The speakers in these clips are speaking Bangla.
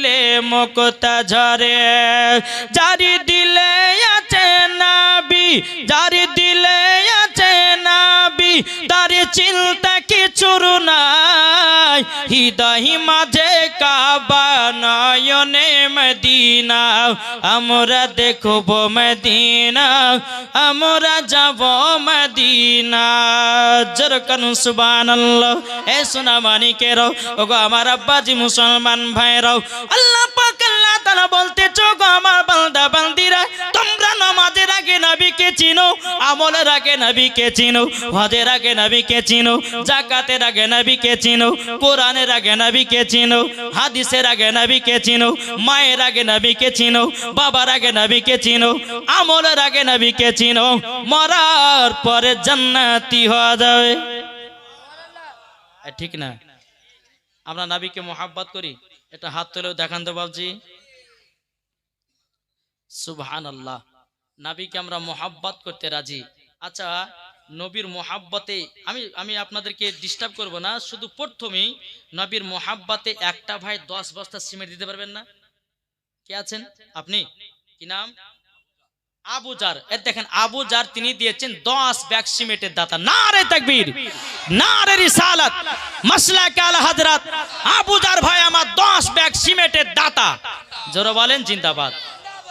দিলে মুক্তা ঝরে জারি দিলে আছে নাবি জারি দিলে আছে নাবি, তার চিন্তা কিছুর নাই, হৃদয় মাঝে কাবা নয়নে মদিনা, আমরা দেখব মদিনা, আমরা যাব মদিনা। জরকান সুবহানাল্লাহ, এ সোনা মানিকেরও, ওগো আমার আব্বাজি মুসলমান ভাইরাও, আল্লাহ পাক তাআলা বলতে চোখ আমার বান্দা বান্দিরা, তোমরা নামাজের আগে নবীকে চিনো, আমলের আগে নবীকে চিনো, হজের আগে নবীকে চিনো জাকাতের আগে নবীকে চিনো, কোরআনের আগে নবীকে চিনো, হাদিসের আগে নবীকে চিনো, মায়ের আগে নবীকে চিনো, বাবার আগে নবীকে চিনো, আমলের আগে নবীকে চিনো, মরার পরে জান্নাতি হওয়া যাবে। ঠিক না। আমরা নাবিকে মোহাব্বত করি। এটা হাত তুলেও দেখান তো বাবজি। সুবহান আল্লাহ নাবিকে আমরা মোহাব্বত করতে রাজি। আচ্ছা নবীর মোহাব্বতে আমি আমি আপনাদেরকে ডিস্টার্ব করব না, শুধু প্রথমেই নবীর মোহাব্বতে একটা ভাই দশ বস্তা সিমেন্ট দিতে পারবেন না? কে আছেন? আপনি? কি নাম? আবু জার। এর দেখেন, আবু জার তিনি দিয়েছেন দশ ব্যাগ সিমেন্টের দাতা। না রে তাকবীর না রে রিসালাত। মাসলা কাল হাজরাত আবু জার ভাই আমার দশ ব্যাগ সিমেন্টের দাতা। জোরে বলেন, জিন্দাবাদ।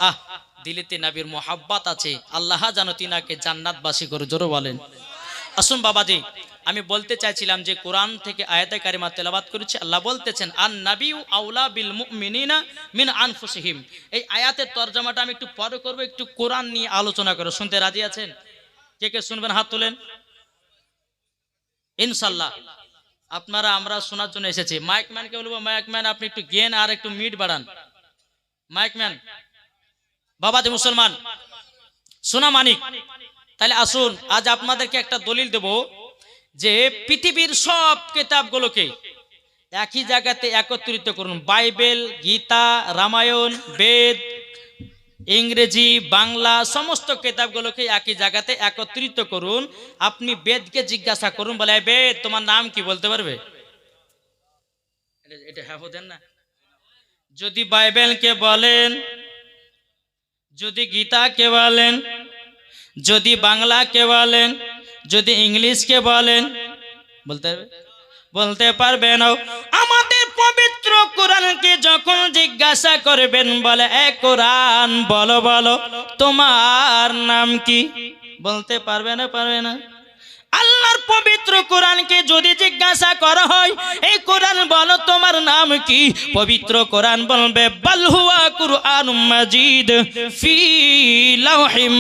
আহ দিলিতে নবীর মোহাব্বাত আছে। আল্লাহ জানো তিনাকে জান্নাতবাসী করে জোরে বলেন। আসুন বাবাজি, আমি বলতে চাইছিলাম যে কোরআন থেকে আয়াতে কারিমা তেলাবাত করেছে, আল্লাহ বলতেছেন, আন নাবিউ আউলা বিল মুমিনিনা মিন আনফুসিহিম। এই আয়াতের তরজমাটা আমি একটু পরে করব, একটু কোরআন নিয়ে আলোচনা করো। শুনতে রাজি আছেন? কে কে শুনবেন? হাত তোলেন। ইনশাল্লাহ আপনারা, আমরা শোনার জন্য এসেছি। মাইক ম্যানকে বলব, মাইক ম্যান, আপনি একটু গেন আর একটু মিট বাড়ান। Mic man. বাবাজি মুসলমান সোনা মানিক তাহলে আসুন, আজ আপনাদেরকে একটা দলিল দেব যে পৃথিবীর সব কিতাবগুলোকে একই জায়গাতে একত্রিত করুন। বাইবেল, গীতা, রামায়ণ, বেদ, ইংরেজি, বাংলা, সমস্ত কিতাবগুলোকে একই জায়গাতে একত্রিত করুন। আপনি বেদকে জিজ্ঞাসা করুন, বলে বেদ, তোমার নাম কি? বলতে পারবে? এটা- এটা হ্যাঁ দেন না। যদি বাইবেলকে বলেন যদি গীতাকে বলেন, যদি বাংলাকে বলেন, যদি ইংলিশকে বলেন, বলতে পারবে? বলতে পারবে না। আমাদের পবিত্র কোরআনকে যখন জিজ্ঞাসা করবেন, বলে, এ কোরআন, বলো বলো, তোমার নাম কি? বলতে পারবে না পারবে না। আল্লাহর পবিত্র কোরআনকে যদি জিজ্ঞাসা করা হয়, এই কোরআন বলো, তোমার নাম কি? পবিত্র কোরআন বলবে বালহুয়া কুরআন মাজিদ ফি লাউহিম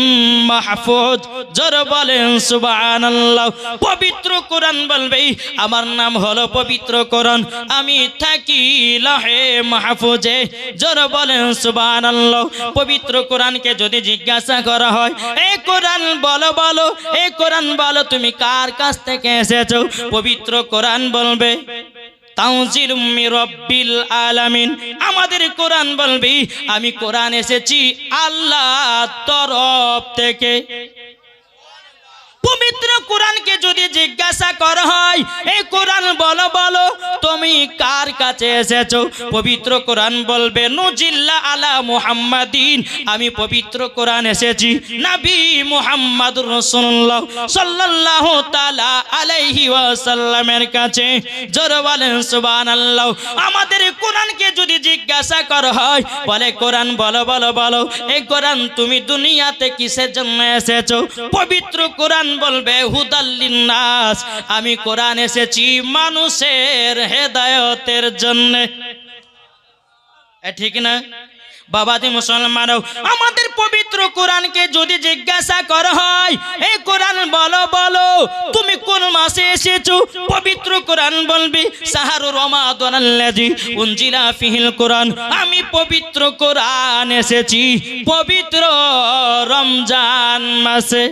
মাহফুজ। জোর বলেন, সুবহানাল্লাহ। পবিত্র কোরআন বলবে, আমার নাম হলো পবিত্র কোরআন, আমি থাকি লাহে মাহফুজে। জোর বলেন, সুবহানাল্লাহ। পবিত্র কোরআনকে যদি জিজ্ঞাসা করা হয়, এই কোরআন বলো বলো, এই কোরআন বলো, তুমি কার কাছ থেকে এসেছ পবিত্র কোরআন বলবে আমাদের কোরআন বলবি আমি কোরআন এসেছি আল্লাহ তরফ থেকে। পবিত্র কোরআনকে যদি জিজ্ঞাসা করা হয়, এই কোরআন বলো বলো, তুমি কার কাছে এসেছ? পবিত্র কোরআন বলবে, নুজিল্লা আলা মুহাম্মাদিন। আমি পবিত্র কোরআন এসেছি, নবী মুহাম্মাদুর রাসূলুল্লাহ সাল্লাল্লাহু তাআলা আলাইহি ওয়াসাল্লামের কাছে। জোর বলেন সুবহানাল্লাহ। আমাদের কোরআনকে যদি জিজ্ঞাসা করা হয়, বলে, কোরআন বলো বলো বলো, এই কোরআন তুমি দুনিয়াতে কিসের জন্য এসেছ? পবিত্র কোরআন বলবে, হুদাল্লিন নাস, আমি কোরআন এসেছি মানুষের হেদায়তের জন্য। ঠিক না? বাবাজি মুসলমান আমাদের পবিত্র কোরআনকে যদি জিজ্ঞাসা করা হয় এই কোরআন বলো বলো, তুমি কোন মাসে এসেছ? পবিত্র কোরআন বলবি, সাহারু রমাদান আল্লাজি উনজিলা ফিহিল কোরআন। আমি পবিত্র কোরআন এসেছি, পবিত্র রমজান মাসে।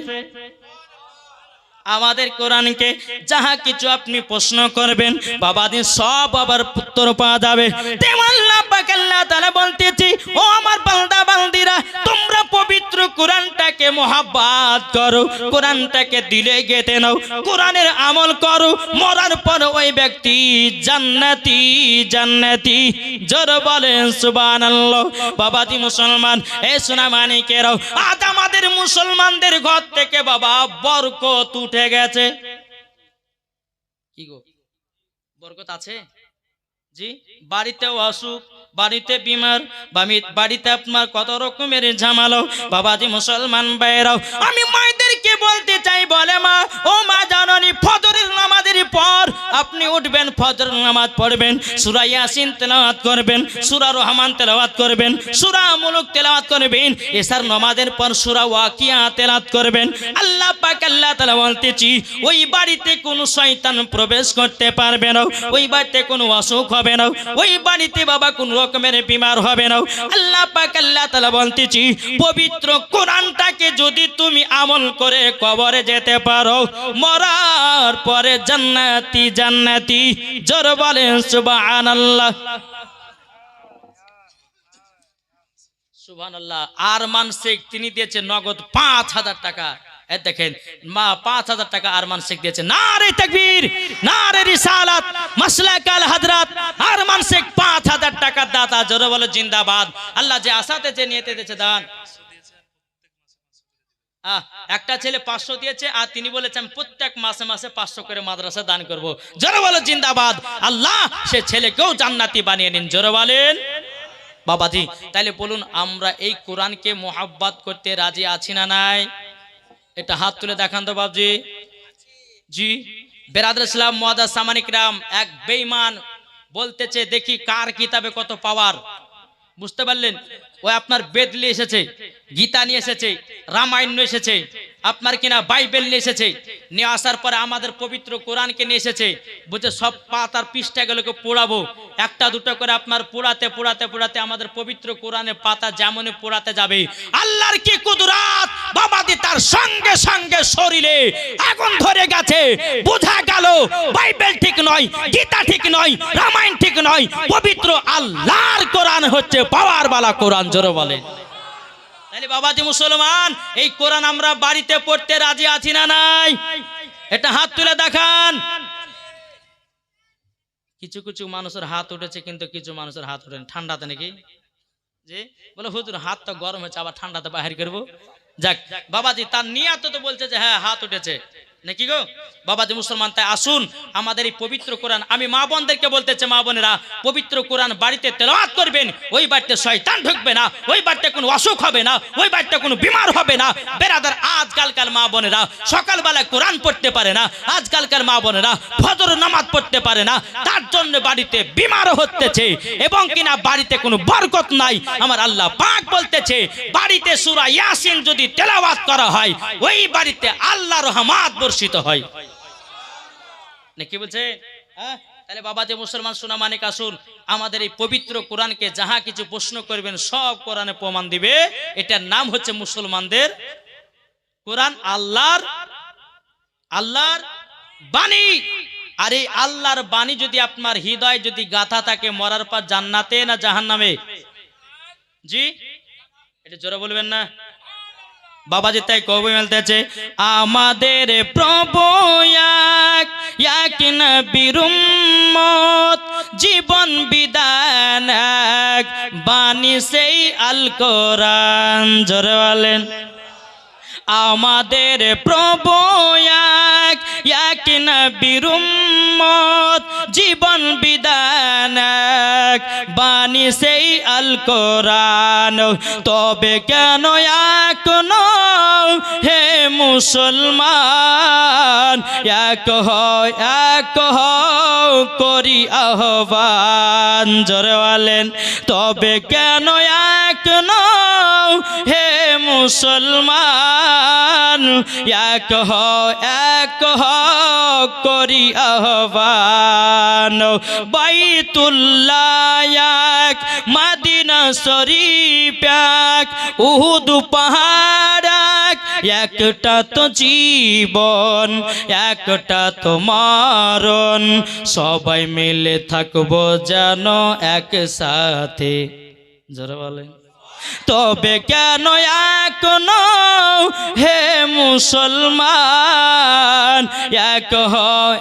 আমাদের কোরআনকে যাহা কিছু আপনি প্রশ্ন করবেন, বাবাদের সব আবার উত্তর পাওয়া যাবে। আমল করো, মরার পর ওই ব্যক্তি বলেন মুসলমান, এ আমাদের মুসলমানদের ঘর থেকে বাবা বরকত গেছে। কি গো? বরকত আছে? জি? বাড়িতেও অসুখ, বাড়িতে বিমার বাড়িতে আপনার কত রকমের ঝামালো। বাবাজি মুসলমান বাইরাও আমি মায়েদেরকে বলতে চাই, বলে মা, ও মা জাননি, ফজরের নামাজের পর আপনি উঠবেন ফজর নামাজ পড়বেন, সূরা ইয়াসিন তেলাওয়াত করবেন, সূরা রহমান তেলাওয়াত করবেন, সূরা মুলক তেলাওয়াত করবেন, এসার নামাজের পর সূরা ওয়াকিয়া তেলাওয়াত করবেন। আল্লাহ পাক আল্লাহ তাআলা বলতেছি, ওই বাড়িতে কোনো শয়তান প্রবেশ করতে পারবে না, ওই বাড়িতে কোনো অসুখ হবে না, ওই বাড়িতে বাবা কোন রকমের বিমার হবে না। আল্লাহ পাক আল্লাহ তাআলা বলতেছি, পবিত্র কোরআনটাকে যদি তুমি আমল করে কবরে যেতে পারো। মরার পরে জান্নাতি জান্নাতি, জোর বলেন সুবহানাল্লাহ। সুবহানাল্লাহ আরমান শেখ তিনি দিয়েছে নগদ পাঁচ হাজার টাকা। দেখেন, মা পাঁচ হাজার টাকা দিয়েছে। না রে তকবীর না রে রিসালাত, মাসলাকাল হযরত আরমান শেখ পাঁচ হাজার টাকার দাতা, জোরে বলো জিন্দাবাদ। আল্লাহ যে আশাতে যে নিয়েতে দিয়েছে দান। একটা ছেলে পাঁচশো দিয়েছে আর তিনি বলেছেন প্রত্যেক মাসে মাসে পাঁচশো করে মাদ্রাসা দান করব। জোরে বলো, জিন্দাবাদ। আল্লাহ, সে ছেলেকেও জান্নাতি বানিয়ে নিন জোরে বলেন। বাবাজি, তাইলে বলুন, আমরা এই কোরআনকে মোহাব্বত করতে রাজি আছি না নাই? এটা হাত তুলে দেখান তো, বাবজি। জি, বেরাদর ইসলাম মোয়াদা সামানিক রাম, এক বেইমান বলতেছে, দেখি কার কিতাবে কত পাওয়ার? বুঝতে পারলেন? ও আপনার বেদ নিয়ে এসেছে, গীতা নিয়ে এসেছে, রামায়ণ এসেছে, আপনার কিনা বাইবেল নিয়ে এসেছে, নিয়ে আসার পরে আমাদের পবিত্র কোরআনকে নিয়ে এসেছে, বুঝে সব পাতার পৃষ্ঠাগুলোকে পোড়াবো, একটা দুটো করে আপনার পোড়াতে পোড়াতে পোড়াতে আমাদের পবিত্র কোরআনের পাতা যেমনই পোড়াতে যাবে, আল্লাহর কি কুদরাত? বাবাদি তার সঙ্গে সঙ্গে শরীরে আগুন ধরে গেছে, বোঝা গেল বাইবেল ঠিক নয়, গীতা ঠিক নয়, রামায়ণ ঠিক নয়, পবিত্র আল্লাহর কোরআন হচ্ছে পাওয়ার বালা কোরআন। জোরে বলে তাহলে বাবাজি মুসলমান, এই কোরআন আমরা বাড়িতে পড়তে রাজি আছি না নাই? এটা হাত তুলে দেখান। কিছু কিছু মানুষের হাত উঠেছে, কিন্তু কিছু মানুষের হাত উঠেনি। ঠান্ডাতে নাকি? যে বলে, হুজুর, হাত তো গরম হয়েছে, আবার ঠান্ডাতে বাহির করব? যাক, বাবাজি তার নিয়াত তো বলছে যে হ্যাঁ হাত উঠেছে। নাকি গো? বাবাজি মুসলমান, তাই আসুন, আমাদের এই পবিত্র কোরআন। আমি মা বোনদেরকে বলতেছে, মা বোনেরা, পবিত্র কোরআন বাড়িতে তেলাওয়াত করবেন, ওই বাড়িতে শয়তান ঢুকবে না, ওই বাড়িতে কোনো অসুখ হবে না, ওই বাড়িতে কোনো বিমার হবে না। বেরাদার, আজকালকার মা বোনেরা সকালবেলায় কোরআন পড়তে পারে না, আজকালকার মা বোনেরা ফজর নামাজ পড়তে পারে না, তার জন্য বাড়িতে বিমার হতেছে এবং কিনা বাড়িতে কোনো বরকত নাই। আমার আল্লাহ পাক বলতেছে, বাড়িতে সূরা ইয়াসিন যদি তেলাওয়াত করা হয়, ওই বাড়িতে আল্লাহ রহমাত বর্ষিত হয়। কি বলছে? হ্যাঁ? তাহলে বাবা যে মুসলমান সোনা মানিক আসুন আমাদের এই পবিত্র কোরআনকে যাহা কিছু প্রশ্ন করবেন, সব কোরআনে প্রমাণ দিবে। এটার নাম হচ্ছে মুসলমানদের কোরআন আল্লাহর আল্লাহর বাণী। আর এই আল্লাহর বাণী যদি আপনার হৃদয় যদি গাথা থাকে, মরার পর জান্নাতে না জাহান্নামে? জি? এটা জোরে বলবেন না? বাবাজি তাই কবি বলতেছে আমাদের প্রভু এক জীবন বিধান এক, বাণী সেই আল কোরআন। জোরে বলেন। আমাদের প্রভু এক এক নবীর উম্মত, জীবন বিধান এক বাণী সেই আল কোরআন তবে কেন এখন হে মুসলমান, এক হয়, এক হও করি আহ্বান। জোরে তবে কেন এক হে মুসলমান, এক হ, এক হও করি আহ্বান। বাইতুল্লাহ এক, মাদিনা এক, উহুদ পাহাড়াক একটা তো জীবন, একটা তো মারণ। সবাই মিলে থাকব যেন একসাথে। জোরে বলেন। তবে কেন এখনও হে মুসলমান, এক হও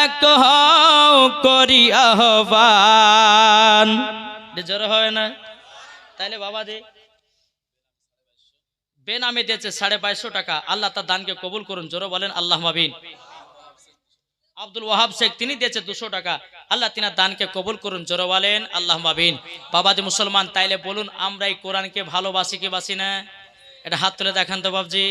এক হও করি আহ্বান। জোর হয় না? তাইলে বাবা দে। বেনামে দিয়েছে সাড়ে বাইশশো টাকা। আল্লাহ তার দানকে কবুল করুন। জোরো বলেন, আল্লাহ মাবিন আব্দুল ওয়াহাব শেখ, তিনি দিয়েছে দুশো টাকা। আল্লাহ তিনার দানকে কবুল করুন, জোরে বলেন আল্লাহ মাবিন বাবাজি মুসলমান, তাইলে বলুন, আমরা এই কোরআনকে ভালোবাসি কি বাসি না? এটা হাত তুলে দেখান তো বাবজি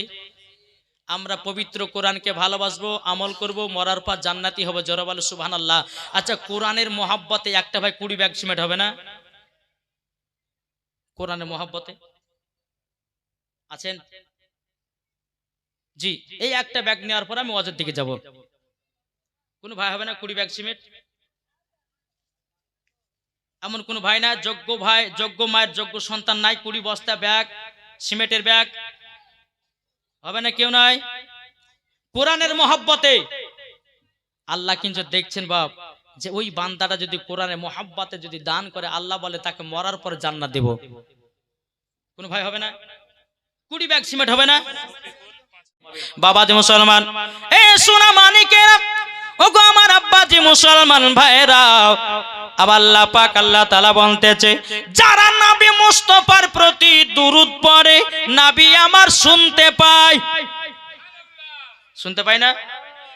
আমরা পবিত্র কোরআনকে ভালোবাসবো, আমল করব, মরার পর জান্নাতি হবে, জোরে বলে সুবহান আল্লাহ আচ্ছা কোরআনের মহাব্বতে একটা ভাই কুড়ি ব্যাগ সিমেন্ট হবে না? কোরআনের মহাব্বতে? আছেন? জি, এই একটা ব্যাগ নেওয়ার পর আমি ওয়াজের দিকে যাব। কোন ভাই হবে না কুড়ি ব্যাগ সিমেন্ট। এমন কোন ভাই না, যোগ্য ভাই, যোগ্য মায়ের যোগ্য সন্তান নাই, কুড়ি বস্তা ব্যাগ, সিমেন্টের ব্যাগ। হবে না কেউ নাই। কোরআনের মহাব্বতে আল্লাহ কিন্তু দেখছেন বাপ, যে ওই বান্দাটা যদি কোরআনের মহাব্বতে যদি দান করে, আল্লাহ বলে তাকে মরার পরে জান্নাত দেব। কোন ভাই হবে না। কুড়ি ব্যাগ সিমেন্ট হবে না। বাবাজি মুসলমান, এ সোনা মানিকেরা ও গো আমার আব্বাজি মুসলমান আবার আল্লাহ পাক আল্লাহ তালা বলতেছে, যারা নাবি মুস্তফার প্রতি দুরুদ পড়ে, নাবি আমার শুনতে পায়। শুনতে পাই না?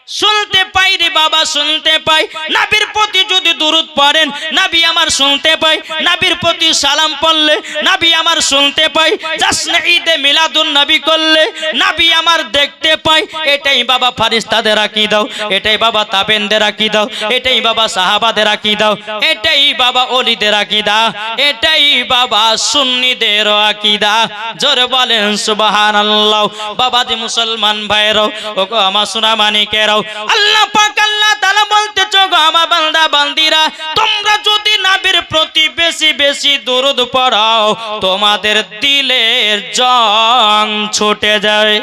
শুনতে পাই রে বাবা, শুনতে পাই। নাবির প্রতি যদি দুরুদ পড়েন, নাবি আমার শুনতে পাই নাবির প্রতি সালাম পড়লে, নাবি আমার শুনতে পাই জাসনে ঈদে মিলাদুন নবী করলে, নাবি আমার দেখতে পাই এটাই বাবা ফারিস্তাদের রাখি দাও এটাই বাবা তাবেনদের রাখি দাও এটাই বাবা সাহাবাদের রাখি দাও এটাই বাবা অলিদের রাখি দাও এটাই বাবা সুন্নিদের আকিদা। জোরে বলেন, সুবহানাল্লাহ। বাবা যে মুসলমান ভাইরাও ও আমার সোনা মানিকেরাও আল্লাহ পাক আল্লাহ তাআলা বলতে গো আমার বান্দা বান্দিরা তোমরা যদি নাবির প্রতি বেশি বেশি দরুদ পড়াও তোমাদের দিলের জং ছুটে যায়।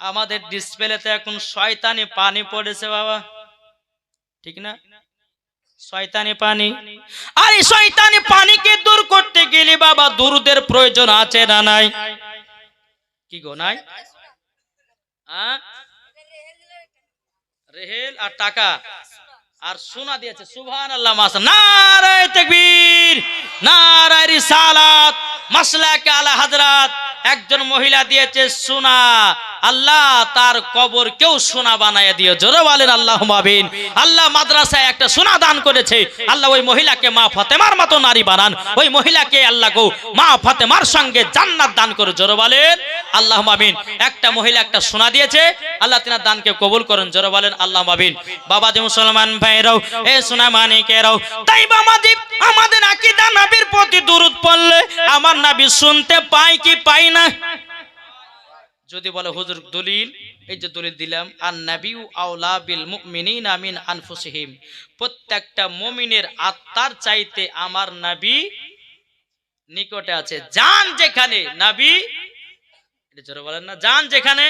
আমাদের ডিসপ্লেতে এখন শয়তানি পানি পড়েছে বাবা। ঠিক না? শয়তানি পানি। আর এই শয়তানি পানিকে দূর করতে গেলে বাবা দুরুদের প্রয়োজন আছে না নাই? কি গো নাই? আ? রেহেল আর টাকা। আর সোনা দিয়েছে সুবহান আল্লাহ মাসা নারায় তাকবীর নারায় রিসালাত। মাসলাকে আলা হাজরাত। একজন মহিলা দিয়েছে, সোনা, আল্লাহ তার কবর কেউ সোনা বানায় দিও। জোরে বলেন আল্লাহ মাবিন আল্লাহ মাদ্রাসায় একটা সোনা দান করেছে। আল্লাহ ওই মহিলাকে মা ফাতেমার মতো নারী বানান। ওই মহিলাকে আল্লাহ গো মা ফাতেমার সঙ্গে জান্নাত দান করে। জোরে বলেন আল্লাহ মাবিন একটা মহিলা একটা সোনা দিয়েছে। আল্লাহ তিনার দানকে কবুল করেন। জোরে বলেন আল্লাহ মাবিন বাবা যে মুসলমান ভাইরাও, এ সোনা মানিকেরাও, তাই বাবাজি আমাদের আকিদা নবীর প্রতি দুরুদ পড়লে আমার নবী শুনতে পাই কি পাই না? যদি বলে, হুজুর, দলিল? এই যে দলিল দিলাম আর নাবিউ আউলা বিল মুমিনিনা মিন আনফুসিহিম। প্রত্যেকটা মুমিনের আত্মার চাইতে আমার নাবি নিকটে আছে। যান যেখানে, নাবি, এটা জোরে বলেন না, যান যেখানে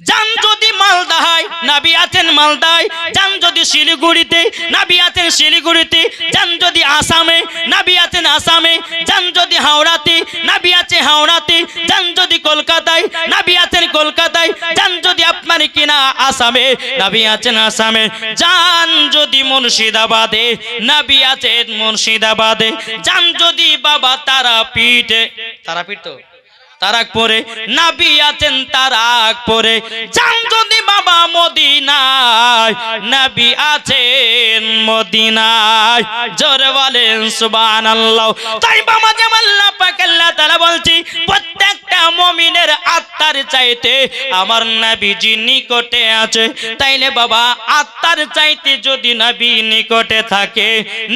যান যদি মালদায় নাবি আছেন মালদায়, যান যদি শিলিগুড়িতে, নাবি আছেন শিলিগুড়িতে, যান যদি আসামে, নাবি আছেন আসামে, যান যদি হাওড়াতে, নাবি আছে হাওড়াতে, যান যদি কলকাতায়, নাবি আছেন কলকাতায়, যান যদি আপনার কিনা আসামে, নাবি আছেন আসামে, যান যদি মুর্শিদাবাদে, নাবি আছেন মুর্শিদাবাদে, যান যদি বাবা তারাপীঠে, তারাপীঠ তো? তারাক পরে, নাবি আছেন তারাক পরে। যান যদি বাবা মদিনায়, নাবি আছেন মদিনায়। জোরে বলেন তাই বাবা বলছি, প্রত্যেকটা মুমিনের আত্মার চাইতে আমার নবীজি নিকটে আছে। তাইলে বাবা, আত্মার চাইতে যদি নবী নিকটে থাকে,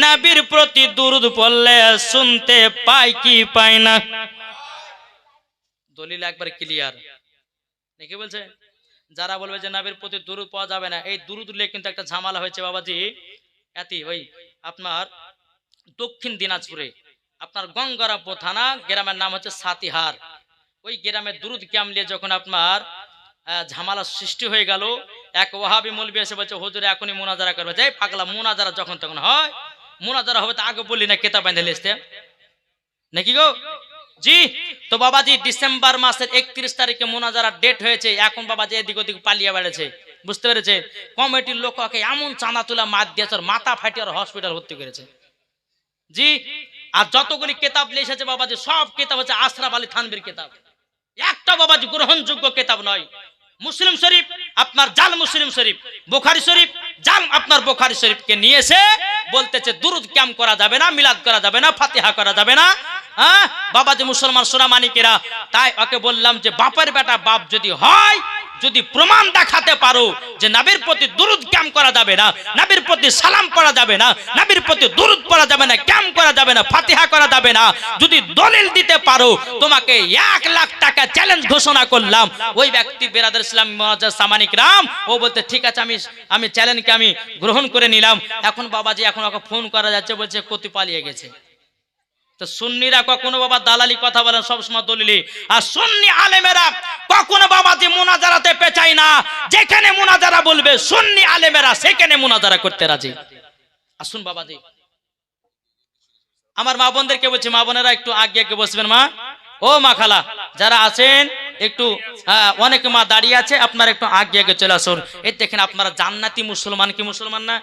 নবীর প্রতি দুরুদ পড়লে শুনতে পাই কি পাই না? দলিল একবার ক্লিয়ার নাকি বলছে? যারা বলবে যে নাবির প্রতি দুরুদ পাওয়া যাবে না, এই দুরুদ উল্লেখ কিন্তু একটা ঝামেলা হয়েছে বাবাজি। এতি ওই আপনার দক্ষিণ দিনাজপুরে, আপনার গঙ্গারামপুর থানা, গ্রামের নাম হচ্ছে সাতিহার। ওই গ্রামের দুরুদ ক্যামলিয়ে যখন আপনার ঝামেলা সৃষ্টি হয়ে গেল, এক ওহাবি মলবি এসে বলছে, হুজুরে, এখনই মোনাজারা করবে। যাই পাগলা, মোনাজারা যখন তখন হয়, মোনাজারা হবে তো আগে বললি না কেতা বাঁধে লিখতে। নাকি গো? জি, তো বাবাজি ডিসেম্বর মাসের একত্রিশ তারিখে মোনাজারা ডেট হয়েছে, এখন বাবাজি এদিক ওদিক পালিয়ে বেড়েছে, বুঝতে পেরেছে? কমিটির লোক ওকে এমন চাঁদা তুলা মাত দিয়েছে মাথা ফাটিয়ে ওর হসপিটাল ভর্তি করেছে। জি, আর যতগুলি কেতাব এসেছে বাবাজি, সব কেতাব হচ্ছে আশরাফ আলী থানবির কেতাব। একটা বাবাজি গ্রহণযোগ্য কেতাব নয়। মুসলিম শরীফ আপনার জাল মুসলিম শরীফ, বোখারি শরীফ, জাল আপনার বোখারি শরীফকে নিয়ে এসে বলতেছে, দুরুদ ক্যাম করা যাবে না, মিলাদ করা যাবে না, ফাতিহা করা যাবে না হ্যাঁ? বাবাজি মুসলমান সোনামানিকেরা তাই ওকে বললাম যে, বাপের বেটা বাপ যদি হয়, যদি প্রমাণ দেখাতে পারো যে নাবির প্রতি দুরুদ ক্যাম করা যাবে না, নাবির প্রতি সালাম করা যাবে না, নাবির প্রতি দুরুদ পড়া যাবে না, ক্যাম করা যাবে না, ফাতিহা করা যাবে না, যদি দলিল দিতে পারো, তোমাকে এক লাখ টাকা চ্যালেঞ্জ ঘোষণা করলাম। ওই ব্যক্তি বেরাদার ইসলাম মহাজার সামানিক রাম, ও বলতে, ঠিক আছে, আমি আমি চ্যালেঞ্জকে আমি গ্রহণ করে নিলাম। এখন বাবাজি এখন ওকে ফোন করা যাচ্ছে, বলছে, কতি পালিয়ে গেছে। তো সুন্নিরা কখনো বাবা দালালি কথা বলেন সবসময় দলিলি। আর সুন্নি আলেমেরা কখনো বাবাজি মুনাজারাতে পেঁচাই না। যেখানে মুনাজারা বলবে সুন্নি আলেমেরা সেখানে মুনাজারা করতে রাজি। আসুন বাবাজি আমার মা বোনদেরকে বলছি মা বোনেরা একটু আগে আগে বসবেন মা। ও মা খালা যারা আছেন একটু হ্যাঁ, অনেক মা দাঁড়িয়ে আছে আপনারা একটু আগে আগে চলে আসুন। এই দেখেন আপনারা জান্নাতি মুসলমান কি মুসলমান না?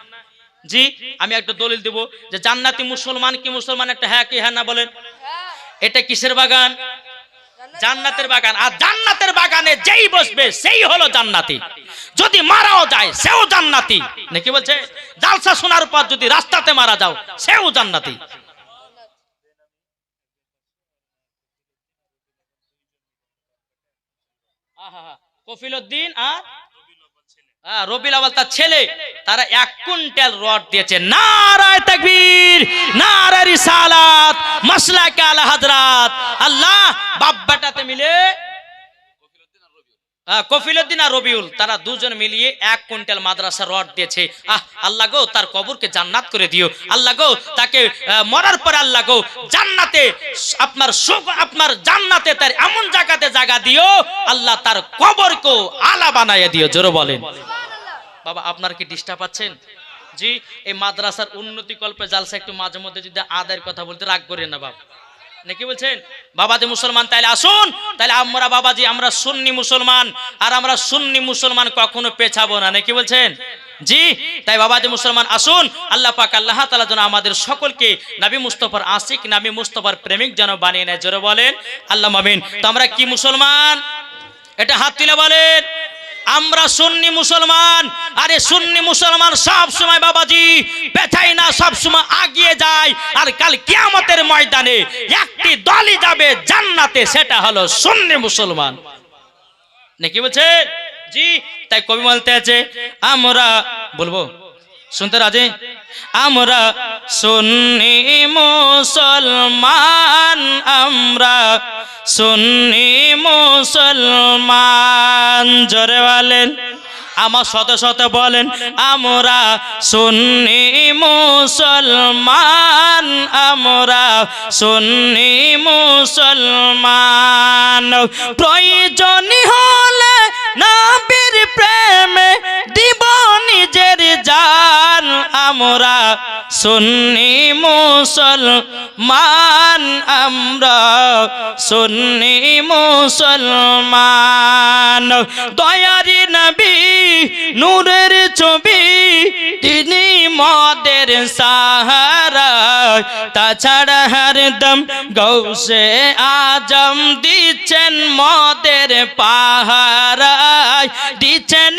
জি আমি একটা দলিল দেব যে জান্নাতি মুসলমান কি মুসলমান? একটা হ্যাঁ কি হ্যাঁ না বলেন। এটা কিসের বাগান? জান্নাতের বাগান। আর জান্নাতের বাগানে যেই বসবে সেই হলো জান্নাতি। যদি মারাও যায় সেও জান্নাতি। নাকি বলছে? জালসা শোনার পর যদি রাস্তাতে মারা যাও সেও জান্নাতি। আহা, কফিল উদ্দিন আর রবিল আওয়াল তার ছেলে, তারা এক কুইন্টাল রড দিয়েছে। নারায় তাকবীর, নারায় রিসালাত, মাসলাকে আলা হাজরাত। আল্লাহ বাপ বেটাতে মিলে আর রবিউল, তারা দুজন মিলিয়ে এক কুইন্টাল মাদ্রাসা রড দিয়েছে। আহ, আল্লাহ গো, তার কবরকে জান্নাত করে দিও। আল্লাহ গো, তাকে মরার পরে আল্লাহ গো, জান্নাতে, আপনার সুখ, আপনার জান্নাতে তার এমন জায়গাতে জায়গা দিও, আল্লাহ তার কবরকে আলা বানাইয়া দিও। জোরে বলেন। বাবা, আপনার কি ডিস্টার্ব পাচ্ছেন জি, এই মাদ্রাসার উন্নতি কল্পে জালসা একটু মাঝে মধ্যে যদি আদায়ের কথা বলতে, রাগ করেন না বাবা নাকি বলছেন? বাবাজি মুসলমান, তাইলে আসুন। তাহলে আমরা বাবাজি, আমরা সুন্নি মুসলমান, আর আমরা সুন্নি মুসলমান কখনো পেছাবো না। নাকি বলছেন? জি, তাই বাবাজি মুসলমান, আসুন। আল্লাহ পাক, আল্লাহ তালা যেন আমাদের সকলকে নাবি মুস্তফার আশিক, নাবি মুস্তফার প্রেমিক যেন বানিয়ে নেয়। জোরে বলেন, আল্লাহ মামিন। তো আমরা কি মুসলমান? এটা হাত তুলে বলেন। আমরা সুন্নি মুসলমান। আরে সুন্নি মুসলমান সব সময় বাবাজি পেছাই না, সব সময় আগিয়ে যায়। আর কাল কিয়ামতের ময়দানে একটি দলই যাবে জান্নাতে, সেটা হলো সুন্নি মুসলমান। নাকি বলছে? জি, তাই কবি বলতে আছে, আমরা বলব শুনতে রাজি? আমরা সুন্নি মুসলমান, আমরা সুন্নি মুসলমান। জোরে বলেন। আমার শত শত বলেন, আমরা সুন্নি মুসলমান, আমরা সুন্নি মুসলমান। প্রয়োজনী হলে নবীর প্রেমে দিব আমরা সুন্নি মুসলমান, আমরা সুন্নি মুসলমান। দয়ারি নবী, নূরের ছবি, তিনি মদের সাহারা। তাছাড়া হরদম গৌসে আজম দিচ্ছেন মদের পাহারায় দিচ্ছেন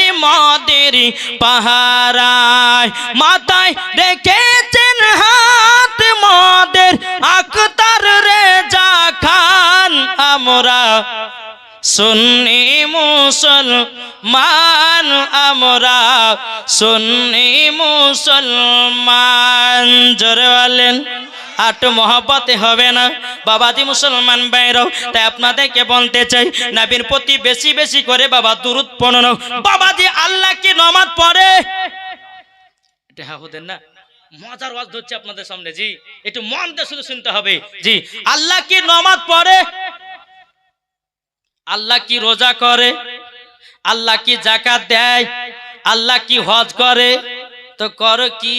মদের পাহারায়। মাথায় রেখেছেন হাত মদের আখতার রেজা খান। আমরা সুন্নি মুসলমান, আমরা সুন্নি মুসলমান। জোরে বলেন। আট মহব্বতে হবে না। বাবাজি মুসলমান বাইরও তাই আপনাদেরকে বলতে চাই, নাবির প্রতি বেশি বেশি করে বাবা দুরুদ পড়ন বাবাজি আল্লাহ কি নমাজ পড়ে? এটা হ্যাঁ না? মজার ওয়াজ ধরছে আপনাদের সামনে, জি। একটু মন দিয়ে শুধু শুনতে হবে, জি। আল্লাহ কি নমাজ পড়ে? আল্লাহ কি রোজা করে? আল্লাহ কি জাকাত দেয়? আল্লাহ কি হজ করে? তো করো কি?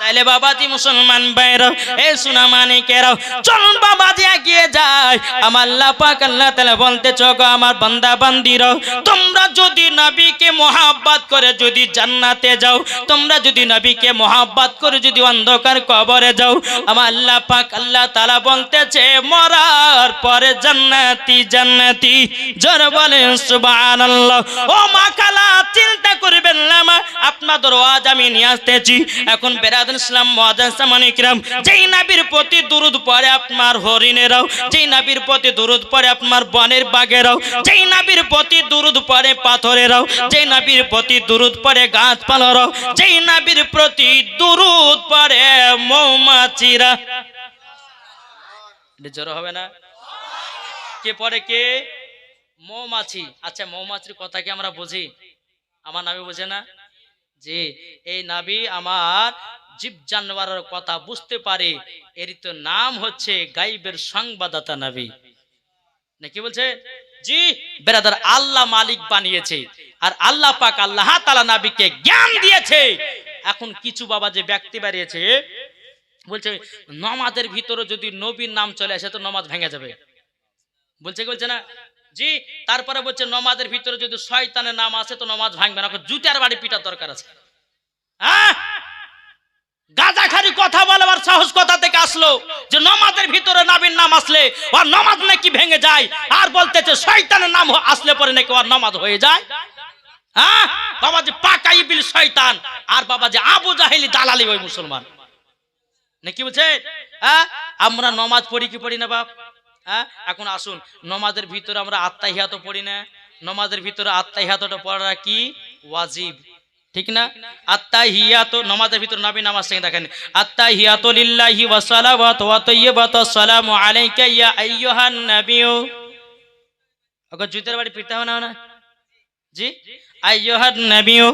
তাইলে বাবাজি মুসলমান বাইর এ সোনা মানিকেরাও চলুন বাবাজি এগিয়ে যায় আমার আল্লাহ পাক আল্লাহ তাআলা বলতে চগো আমার বান্দা বান্দিরা, তোমরা যদি নবীকে মোহাব্বত করে যদি জান্নাতে যাও, তোমরা যদি নবীকে মোহাব্বত করে যদি অন্ধকার কবরে যাও, আমার আল্লাহ পাক আল্লাহ তাআলা বলতেছে, মরার পরে জান্নাতি জান্নাতি, জোর বলেন সুবহানাল্লাহ। ও মা কালা, চিন্তা করবেন না মা, আপনাদের ওয়াজ আমি নিয়ে আসতেছি। এখন বেরাদুল ইসলাম মহাজান যেই নাবির প্রতি দুরুদ পড়ে আপনার হরিণেরাও, যেই নাবির প্রতি দুরুদ পড়ে আপনার বনের বাগেরাও যেই নাবির প্রতি দুরুদ পড়ে পাথরেরাও যেই নাবির প্রতি দুরুদ পড়ে গাছপালারাও যেই নাবির প্রতি দুরুদ পড়ে, মৌমাছিরা। জোর হবে না? কে পড়ে কে? মৌমাছি। আচ্ছা মৌমাছির কথা কি আমরা বুঝি? আমার নাবি বুঝে না? যে এই নাবি আমার জীব জানোয়ারের কথা বুঝতে পারে। এর তো নাম হচ্ছে গাইবের সংবাদদাতা নাবি। না কি বলছে? জি, বেরাদার আল্লাহ মালিক বানিয়েছে। আর আল্লাহ পাক আল্লাহ তালা নাবিকে জ্ঞান দিয়েছে। এখন কিছু বাবা যে ব্যক্তি বাড়িয়েছে, বলছে, নমাজের ভিতরে যদি নবীর নাম চলে আসে, তো নমাজ ভেঙে যাবে। বলছে বলছে না? জি, তারপরে বলছে, নমাজের ভিতরে যদি শয়তানের নাম আসে, তো নমাজ ভাঙবে না। জুতার বাড়ি পিটার দরকার আছে। হ্যাঁ কথা বলবার সাহস কথা থেকে আসলো? যে নমাজের ভিতরে নাবির নাম আসলে ওর নমাজ নাকি ভেঙে যায়। আর বলতেছে, শয়তানের নাম আসলে পরে নাকি ওর নমাজ হয়ে যায়। হ্যাঁ? বাবা যে পাকা ইবিল শয়তান, আর বাবা যে আবু জাহেলি দালালি ওই মুসলমান। নাকি বলছে? হ্যাঁ? আমরা নমাজ পড়ি কি পড়ি না, বাপ? হ্যাঁ? এখন আসুন, নমাজের ভিতরে আমরা আত্মাহিয়াত পড়ি না। নমাজের ভিতরে আত্মাহিয়াতটা পড়া কি? ওয়াজিব। ঠিক না? আত্মা হিয়াত নমাজের ভিতরে নবী নামাজ সঙ্গে দেখেন। আত্তাহিয়াতু লিল্লাহি ওয়া ইয়া জুতের বাড়ি পিতা হবে না? জি? আইয়ুহান নাবিয়্যু।